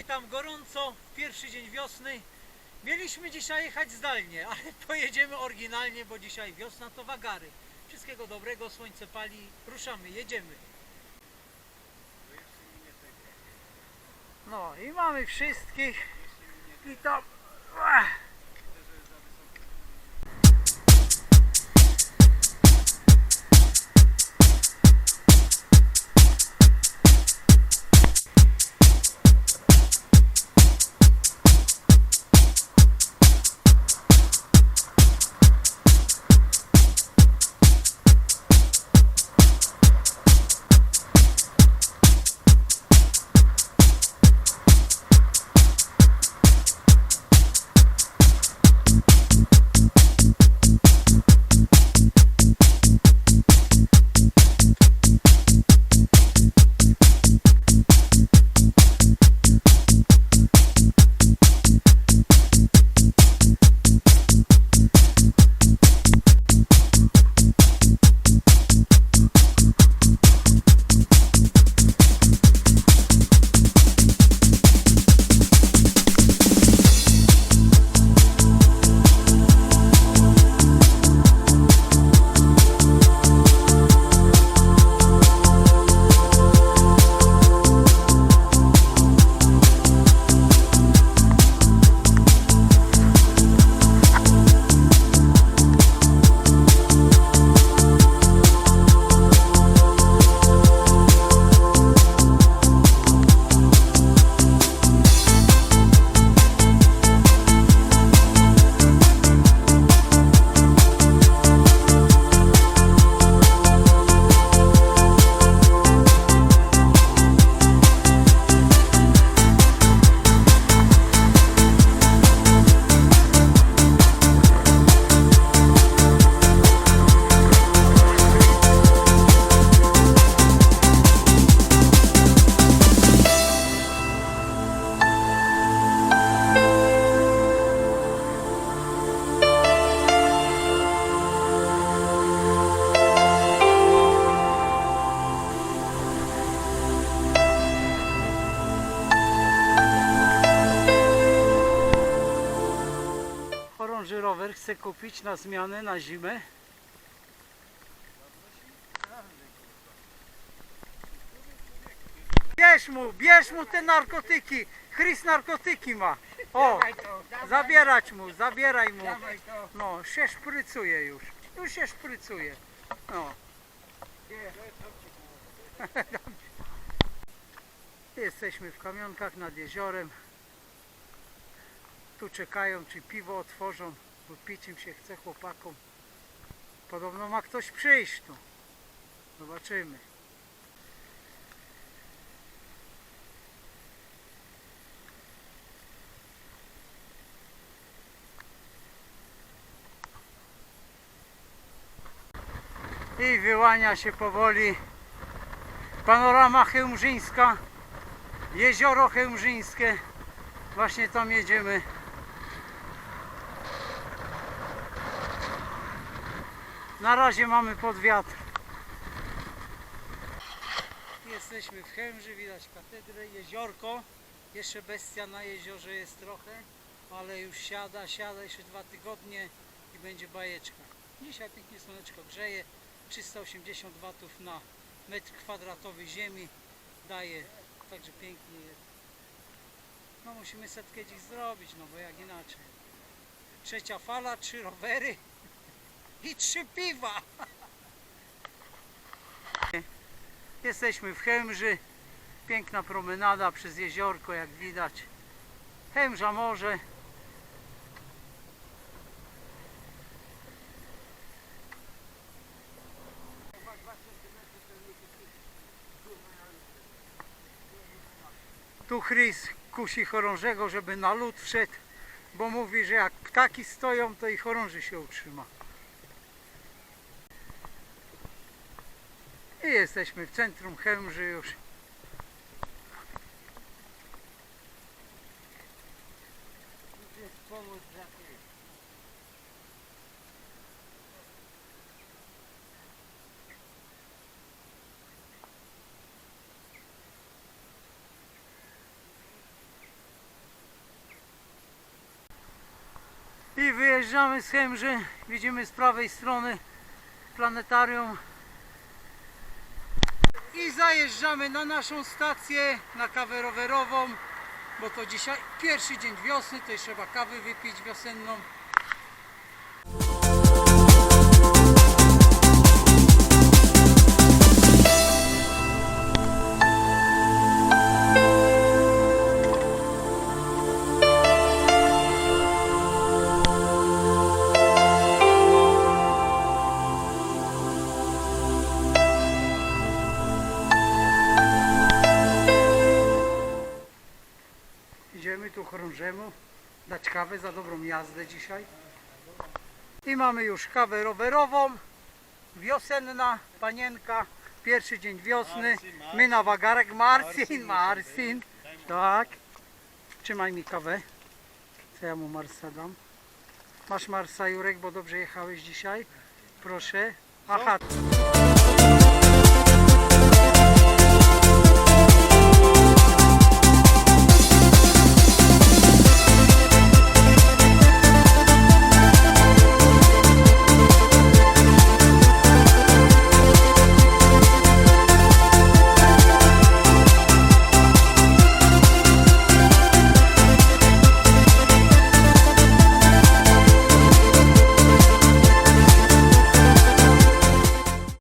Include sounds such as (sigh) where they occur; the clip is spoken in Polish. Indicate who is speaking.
Speaker 1: witam gorąco, pierwszy dzień wiosny. Mieliśmy dzisiaj jechać zdalnie, (laughs) ale pojedziemy oryginalnie, bo dzisiaj wiosna to wagary. Wszystkiego dobrego, słońce pali, ruszamy, jedziemy. No i mamy wszystkich i to... Chorąży rower chce kupić na zmianę, na zimę. Bierz mu, bierz mu te narkotyki. Chris narkotyki ma. O, zabierać mu, zabieraj mu. No, się szprycuje już. Już się szprycuje. No. (laughs) Jesteśmy w kamionkach nad jeziorem. Tu czekają, czy piwo otworzą, bo pić im się chce chłopakom. Podobno ma ktoś przyjść tu. Zobaczymy. I wyłania się powoli panorama chełmżyńska, jezioro chełmżyńskie. Właśnie tam jedziemy. Na razie mamy pod wiatr. Jesteśmy w Chełmży, widać katedrę, jeziorko. Jeszcze bestia na jeziorze jest trochę, ale już siada, siada jeszcze dwa tygodnie i będzie bajeczka. Dzisiaj pięknie słoneczko grzeje, 380 watów na metr kwadratowy ziemi daje, także pięknie jest. No musimy setkę dziś zrobić, no bo jak inaczej. Trzecia fala, trzy rowery i trzy piwa. (laughs) Jesteśmy w Chemży. Piękna promenada przez jeziorko, jak widać. Chemża morze. Tu Chris kusi chorążego, żeby na lód wszedł, bo mówi, że jak ptaki stoją, to i chorąży się utrzyma. I jesteśmy w centrum Chełmży już. I wyjeżdżamy z Chemży, widzimy z prawej strony planetarium i zajeżdżamy na naszą stację, na kawę rowerową, bo to dzisiaj pierwszy dzień wiosny, to trzeba kawy wypić wiosenną. Chorążemu dać kawę za dobrą jazdę dzisiaj. I mamy już kawę rowerową. Wiosenna panienka. Pierwszy dzień wiosny. My na wagarek. Marcin, Marcin. Tak. Trzymaj mi kawę. Co ja mu Marsa dam? Masz Marsa Jurek, bo dobrze jechałeś dzisiaj. Proszę. Aha.